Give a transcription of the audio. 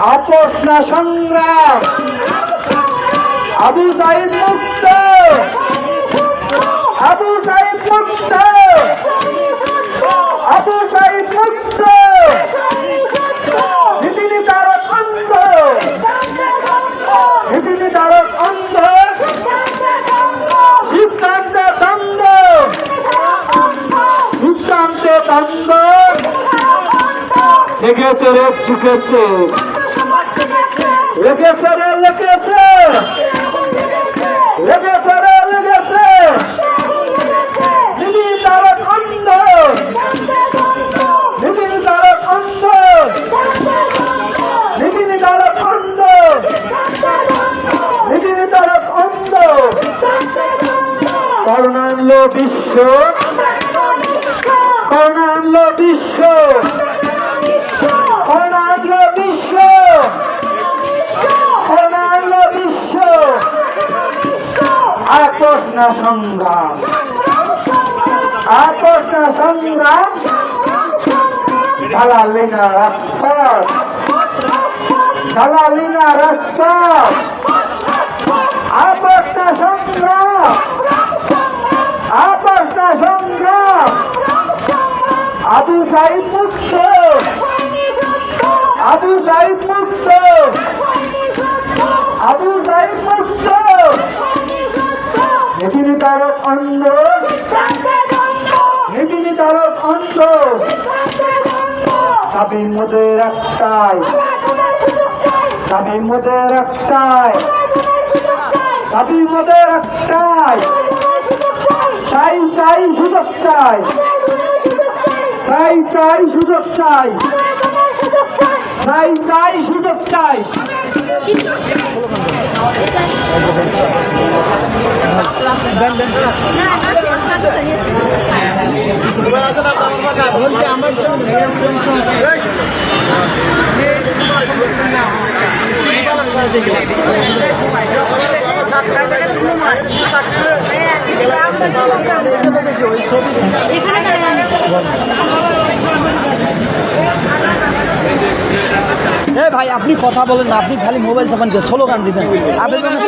আপোষ না সংগ্রাম। আবু সাইদ মুক্ত। আবু সাইদ মুক্ত। আবু সাইদ মুক্ত। নীতি নির্ধারক অন্ধ। নীতি নির্ধারক অন্ধ। লেগেছে রে চুকেছে লেগেছে রে, লেগেছে। লেগেছে রে, লেগেছে। নীতি নির্ধারক অন্ধ নীতি নির্ধারক অন্ধ নীতি নির্ধারক অন্ধ নীতি নির্ধারক অন্ধ করোনা আনলো বিশ্ব। করোনা আনলো বিশ্ব। আপোষ না সংগ্রাম আপোষ না সংগ্রাম দালালি না রাজপথ। দালালি না রাজপথ। আপোষ সংগ্রাম আপোষ সংগ্রাম আবু সাইদ মুক্ত। আবু সাইদ মুক্ত। আবু অন্ধ নীতি নির্ধারক অন্ধ। দাবির মধ্যে একটাই দাবির মধ্যে একটাই দাবির মধ্যে একটাই চাই চাই সুযোগ চাই। চাই চাই সুযোগ চাই। চাই চাই সুযোগ চাই। এ ভাই আপনি কথা বলেন না আপনি খালি মোবাইল চাপান দিয়ে স্লোগান দিবেন। আবেদনের